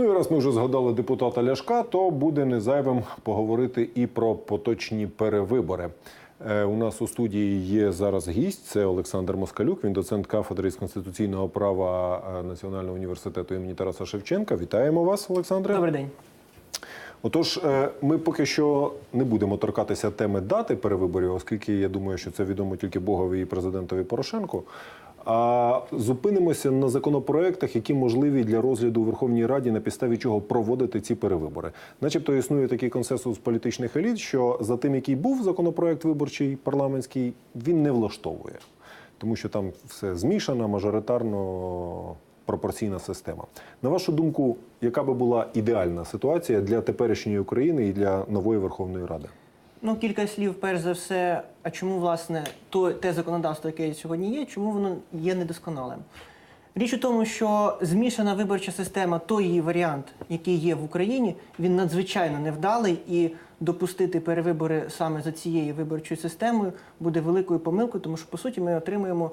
Ну і раз ми вже згадали депутата Ляшка, то буде незайвим поговорити і про поточні перевибори. Е, У нас у студії є зараз гість. Це Олександр Москалюк. Він доцент кафедри з конституційного права е, Національного університету імені Тараса Шевченка. Вітаємо вас, Олександре. Добрий день. Отож, е, ми поки що не будемо торкатися теми дати перевиборів, оскільки я думаю, що це відомо тільки Богові і президентові Порошенку. А зупинимося на законопроектах, які можливі для розгляду у Верховній Раді, на підставі чого проводити ці перевибори. Начебто існує такий консенсус політичних еліт, що за тим, який був законопроект виборчий парламентський, він не влаштовує, тому що там все змішано, мажоритарно пропорційна система. На вашу думку, яка би була ідеальна ситуація для теперішньої України і для нової Верховної Ради? Ну, кілька слів, перш за все, а чому власне то те законодавство, яке сьогодні є, чому воно є недосконалим? Річ у тому, що змішана виборча система, той її варіант, який є в Україні, він надзвичайно невдалий, і допустити перевибори саме за цією виборчою системою буде великою помилкою, тому що по суті ми отримуємо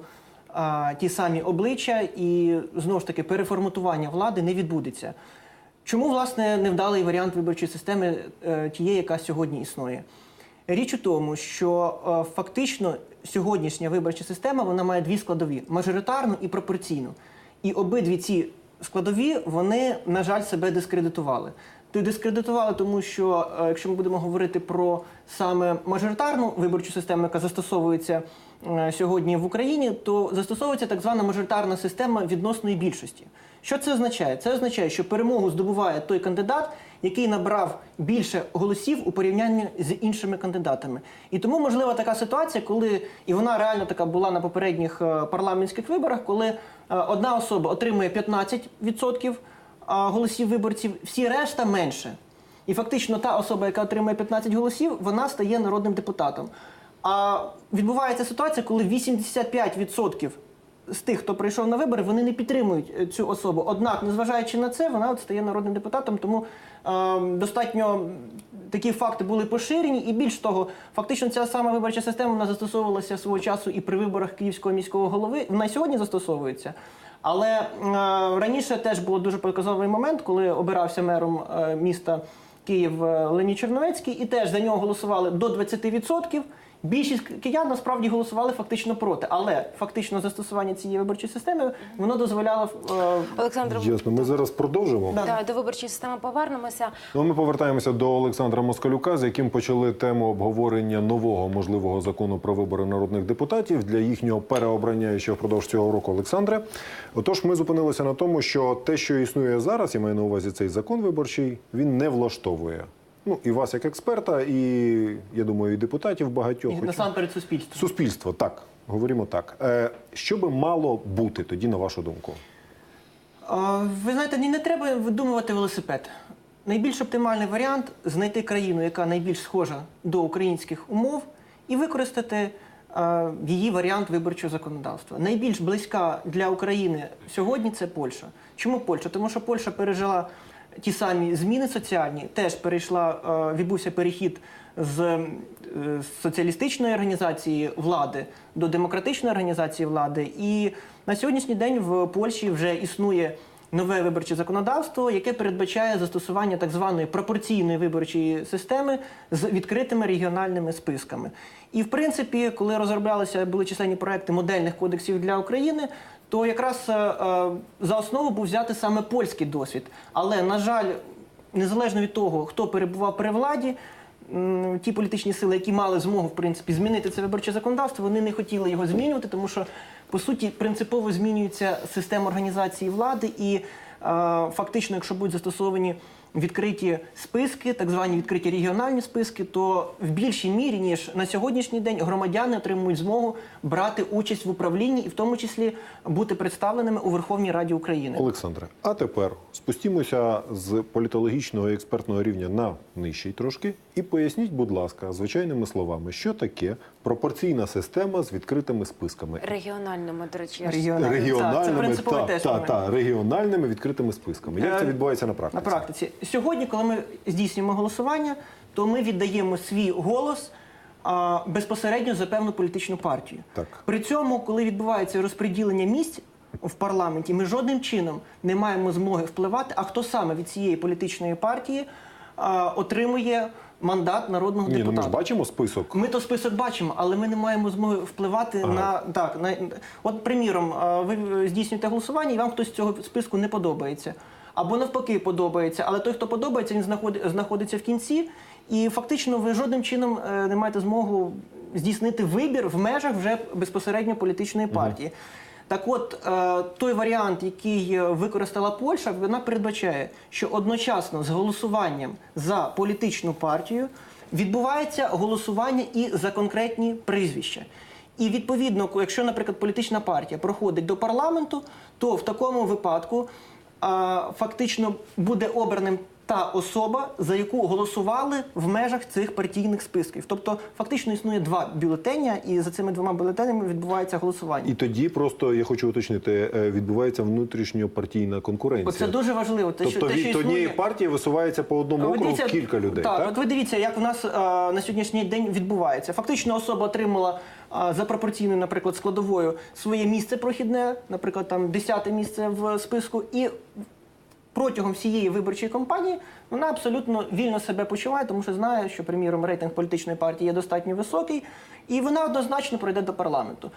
а, ті самі обличчя, і знову ж таки переформатування влади не відбудеться. Чому власне невдалий варіант виборчої системи е, тієї, яка сьогодні існує? Річ у тому, що е, фактично сьогоднішня виборча система вона має дві складові: мажоритарну і пропорційну. І обидві ці складові вони, на жаль, себе дискредитували. Й дискредитували, тому що е, якщо ми будемо говорити про саме мажоритарну виборчу систему, яка застосовується е, сьогодні в Україні, то застосовується так звана мажоритарна система відносної більшості. Що це означає? Це означає, що перемогу здобуває той кандидат, який набрав більше голосів у порівнянні з іншими кандидатами. І тому можлива така ситуація, коли і вона реально така була на попередніх е, парламентських виборах, коли е, одна особа отримує 15% голосів виборців, всі решта менше. І фактично та особа, яка отримує 15 голосів, вона стає народним депутатом. А відбувається ситуація, коли 85% з тих, хто прийшов на вибори, вони не підтримують е, цю особу. Однак, незважаючи на це, вона от стає народним депутатом. Тому е, достатньо такі факти були поширені. І більш того, фактично ця сама виборча система вона застосовувалася свого часу і при виборах київського міського голови. Вона сьогодні застосовується. Але е, раніше теж був дуже показовий момент, коли обирався мером е, міста Київ е, Леонід Черновецький, і теж за нього голосували до 20%. Більшість киян насправді голосували фактично проти, але фактично застосування цієї виборчої системи воно дозволяло е, Олександр, Ясно, ми зараз продовжимо. Да. да, до виборчої системи повернемося. Ну, ми повертаємося до Олександра Москалюка, з яким почали тему обговорення нового можливого закону про вибори народних депутатів для їхнього переобрання ще впродовж цього року. Олександре, отож, ми зупинилися на тому, що те, що існує зараз, я маю на увазі цей закон виборчий, він не влаштовує. Ну і вас як експерта, і я думаю, і депутатів багатьох. і насамперед суспільство. Суспільство, так говоримо так. Е, що би мало бути тоді, на вашу думку? А, Ви знаєте, не треба видумувати велосипед. Найбільш оптимальний варіант знайти країну, яка найбільш схожа до українських умов, і використати а, її варіант виборчого законодавства. Найбільш близька для України сьогодні це Польща. Чому Польща? Тому що Польща пережила ті самі зміни соціальні, теж перейшла, відбувся перехід з е, соціалістичної організації влади до демократичної організації влади. І на сьогоднішній день в Польщі вже існує нове виборче законодавство, яке передбачає застосування так званої пропорційної виборчої системи з відкритими регіональними списками. І в принципі, коли розроблялися були численні проекти модельних кодексів для України. То якраз е, е, за основу був взяти саме польський досвід. Але, на жаль, незалежно від того, хто перебував при владі, ті політичні сили, які мали змогу в принципі змінити це виборче законодавство, вони не хотіли його змінювати, тому що по суті принципово змінюється система організації влади, і е, фактично, якщо будуть застосовані відкриті списки, так звані відкриті регіональні списки, то в більшій мірі ніж на сьогоднішній день громадяни отримують змогу брати участь в управлінні і в тому числі бути представленими у Верховній Раді України. Олександре, а тепер спустімося з політологічного і експертного рівня на нижчий трошки і поясніть, будь ласка, звичайними словами, що таке пропорційна система з відкритими списками. Регіональними, до речі, ж- Регіональними. Так, це та, та, та, регіональними відкритими списками. Як це Е, відбувається на практиці? На практиці сьогодні, коли ми здійснюємо голосування, то ми віддаємо свій голос а, безпосередньо за певну політичну партію. Так. При цьому, коли відбувається розподілення місць в парламенті, ми жодним чином не маємо змоги впливати, а хто саме від цієї політичної партії отримує мандат народного Ні, ну депутата. ми ж бачимо список. Ми то список бачимо, але ми не маємо змоги впливати на так. На от, приміром, ви здійснюєте голосування, і вам хтось з цього списку не подобається. Або навпаки подобається, але той, хто подобається, він знаходи- знаходиться в кінці, і фактично ви жодним чином е, не маєте змогу здійснити вибір в межах вже безпосередньо політичної партії. Так от, е, той варіант, який е, використала Польща, вона передбачає, що одночасно з голосуванням за політичну партію відбувається голосування і за конкретні прізвища. І відповідно, якщо, наприклад, політична партія проходить до парламенту, то в такому випадку а, фактично буде обраним та особа, за яку голосували в межах цих партійних списків. Тобто, фактично існує два бюлетеня, і за цими двома бюлетенями відбувається голосування. І тоді просто я хочу уточнити, е, відбувається внутрішньопартійна конкуренція. Оце дуже важливо. Те, Тобто що, те, від що однієї партії висувається по одному округу дивіться, кілька людей. Так, Так, от ви дивіться, як в нас а, на сьогоднішній день відбувається. Фактично особа отримала а, за пропорційною, наприклад, складовою своє місце прохідне, наприклад, там 10 місце в списку, і протягом всієї виборчої кампанії вона абсолютно вільно себе почуває, тому що знає, що, приміром, рейтинг політичної партії є достатньо високий, і вона однозначно пройде до парламенту.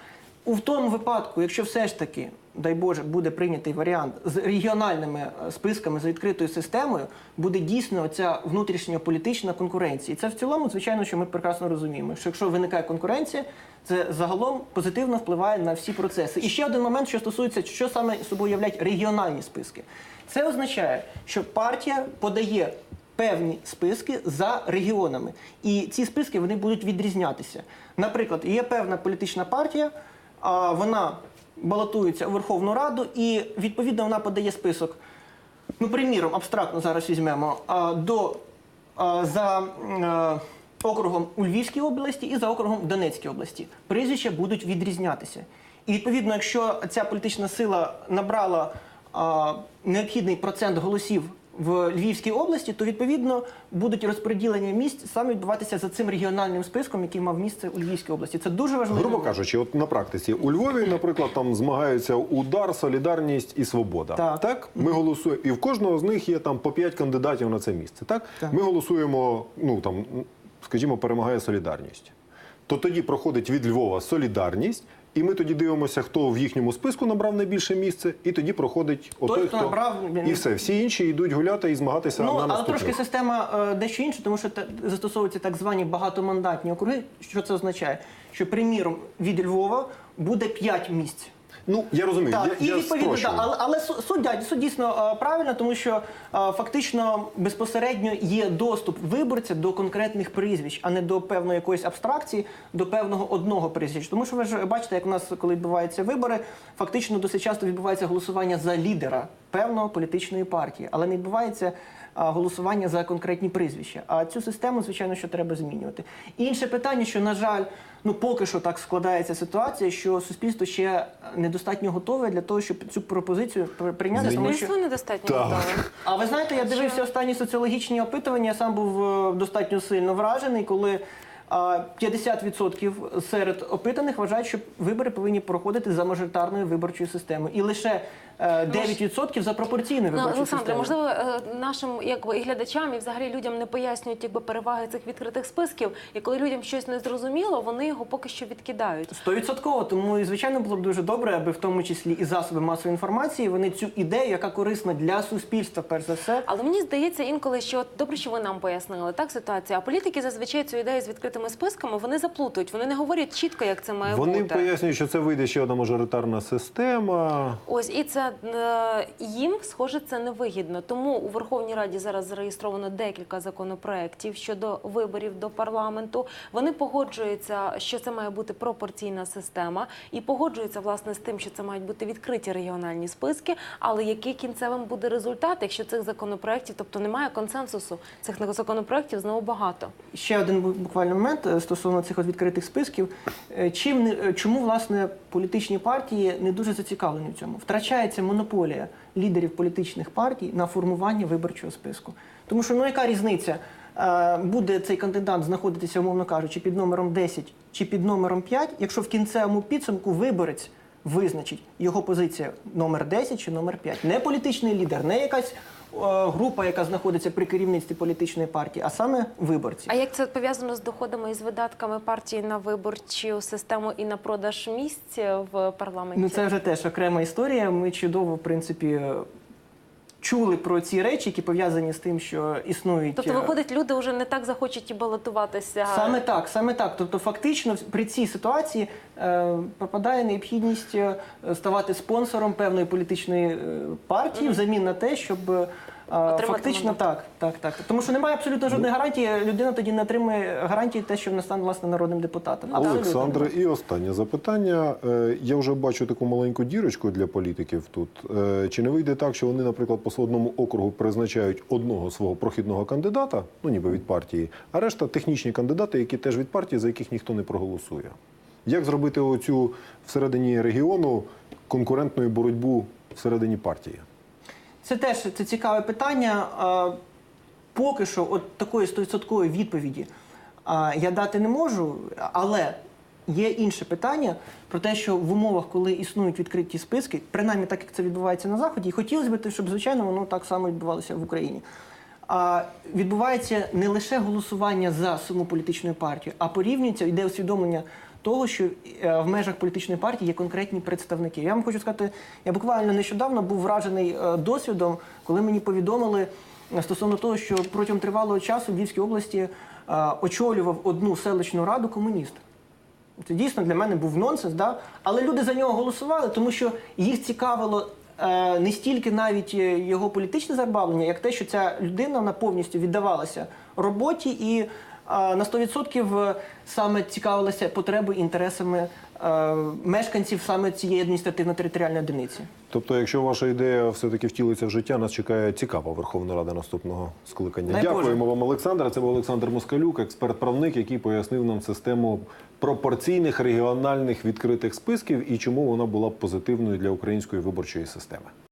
У тому випадку, якщо все ж таки, дай Боже, буде прийнятий варіант з регіональними е, списками з відкритою системою, буде дійсно ця внутрішньополітична конкуренція. І це в цілому, звичайно, що ми прекрасно розуміємо, що якщо виникає конкуренція, це загалом позитивно впливає на всі процеси. І ще один момент, що стосується, що саме собою являють регіональні списки. Це означає, що партія подає певні списки за регіонами, і ці списки вони будуть відрізнятися. Наприклад, є певна політична партія, вона балотується у Верховну Раду, і відповідно вона подає список. Ну, приміром, абстрактно зараз візьмемо а, до а, за округом у Львівській області і за округом Донецькій області. Прізвища будуть відрізнятися. І відповідно, якщо ця політична сила набрала а, необхідний процент голосів в Львівській області, то відповідно будуть розподілення місць саме відбуватися за цим регіональним списком, який мав місце у Львівській області. Це дуже важливо. Грубо кажучи, от на практиці у Львові, наприклад, там змагаються удар, солідарність і свобода. Так. ми голосуємо, і в кожного з них є там по п'ять кандидатів на це місце. Так, Так. ми голосуємо. Ну там, скажімо, перемагає солідарність. То тоді проходить від Львова солідарність. І ми тоді дивимося, хто в їхньому списку набрав найбільше місце, і тоді проходить отой, хто набрав, і все. Всі інші йдуть гуляти і змагатися Ну, на але трошки система е, дещо інша, тому що та- застосовуються так звані багатомандатні округи. Що це означає? Що, приміром, від Львова буде 5 місць. Ну я розумію, Так, я, і я відповідно, спрощую. але, але су- суть, дя- суть дійсно е, правильно, тому що е, фактично безпосередньо є доступ виборця до конкретних прізвищ, а не до певної якоїсь абстракції, до певного одного прізвища. Тому що ви ж бачите, як у нас, коли відбуваються вибори, фактично досить часто відбувається голосування за лідера певної політичної партії, але не відбувається. Голосування за конкретні прізвища. А цю систему, звичайно, що треба змінювати. Інше питання, що, на жаль, ну поки що так складається ситуація, що суспільство ще недостатньо готове для того, щоб цю пропозицію при- прийняти. Тому що недостатньо готове. а ви знаєте, я дивився останні соціологічні опитування. Я сам був е, достатньо сильно вражений, коли а, 50% серед опитаних вважають, що вибори повинні проходити за мажоритарною виборчою системою, і лише 9% за пропорційною Ну, виборчою Олександре, можливо, е, нашим якби і глядачам, і взагалі людям не пояснюють якби переваги цих відкритих списків. І коли людям щось не зрозуміло, вони його поки що відкидають. Стовідсотково, тому і звичайно було б дуже добре, аби в тому числі і засоби масової інформації вони цю ідею, яка корисна для суспільства, перш за все, Але мені здається інколи, що добре, що ви нам пояснили так ситуацію. А політики зазвичай цю ідею з відкритими списками вони заплутують. Вони не говорять чітко, як це має Вони бути. пояснюють, що це вийде ще одна мажоритарна система. Ось і це е, їм схоже це невигідно. Тому у Верховній Раді зараз зареєстровано декілька законопроєктів щодо виборів до парламенту. Вони погоджуються, що це має бути пропорційна система, і погоджуються власне з тим, що це мають бути відкриті регіональні списки. Але який кінцевим буде результат, якщо цих законопроєктів, тобто немає консенсусу цих законопроєктів знову багато. Ще один буквально момент е, стосовно цих відкритих списків. Е, Чим чому власне політичні партії не дуже зацікавлені в цьому? Втрачається монополія лідерів політичних партій на формування виборчого списку. Тому що ну яка різниця? Е, Буде цей кандидат знаходитися, умовно кажучи, під номером 10 чи під номером 5, якщо в кінцевому підсумку виборець визначить його позиція номер 10 чи номер 5. Не політичний лідер, не якась е, група, яка знаходиться при керівництві політичної партії, а саме виборці. А як це пов'язано з доходами і з видатками партії на виборчу систему і на продаж місць в парламенті? Ну це вже теж окрема історія. Ми чудово, в принципі, чули про ці речі, які пов'язані з тим, що існують. Тобто, е, виходить, люди вже не так захочуть і балотуватися. Саме так, саме так. Тобто, фактично, при цій ситуації е, пропадає необхідність е, ставати спонсором певної політичної е, партії взамін на те, щоб е, фактично мандат. так, так, так. Тому що немає абсолютно жодної гарантії. Людина тоді не отримує гарантії те, що вона стане власне народним депутатом. Олександре, і останнє запитання. Е, Я вже бачу таку маленьку дірочку для політиків тут. Е, Чи не вийде так, що вони, наприклад, по одному округу призначають одного свого прохідного кандидата, ну ніби від партії, а решта технічні кандидати, які теж від партії, за яких ніхто не проголосує? Як зробити оцю всередині регіону конкурентну боротьбу всередині партії? Це теж це цікаве питання. Поки що, от такої 100% відповіді я дати не можу, але є інше питання про те, що в умовах, коли існують відкриті списки, принаймні так як це відбувається на заході, і хотілося б, щоб звичайно воно так само відбувалося в Україні. А відбувається не лише голосування за саму політичну партію, а порівнюється, йде усвідомлення того, що е, в межах політичної партії є конкретні представники. Я вам хочу сказати, я буквально нещодавно був вражений е, досвідом, коли мені повідомили е, стосовно того, що протягом тривалого часу в Львівській області очолював одну селищну раду комуніст. Це дійсно для мене був нонсенс, да? але люди за нього голосували, тому що їх цікавило не стільки навіть його політичне забавлення, як те, що ця людина вона повністю віддавалася роботі і на 100% саме цікавилася потребою і інтересами е, мешканців саме цієї адміністративно-територіальної одиниці. Тобто, якщо ваша ідея все-таки втілиться в життя, нас чекає цікава Верховна Рада наступного скликання. Дай Боже. Дякуємо вам, Олександр. Це був Олександр Москалюк, експерт-правник, який пояснив нам систему пропорційних регіональних відкритих списків і чому вона була позитивною для української виборчої системи.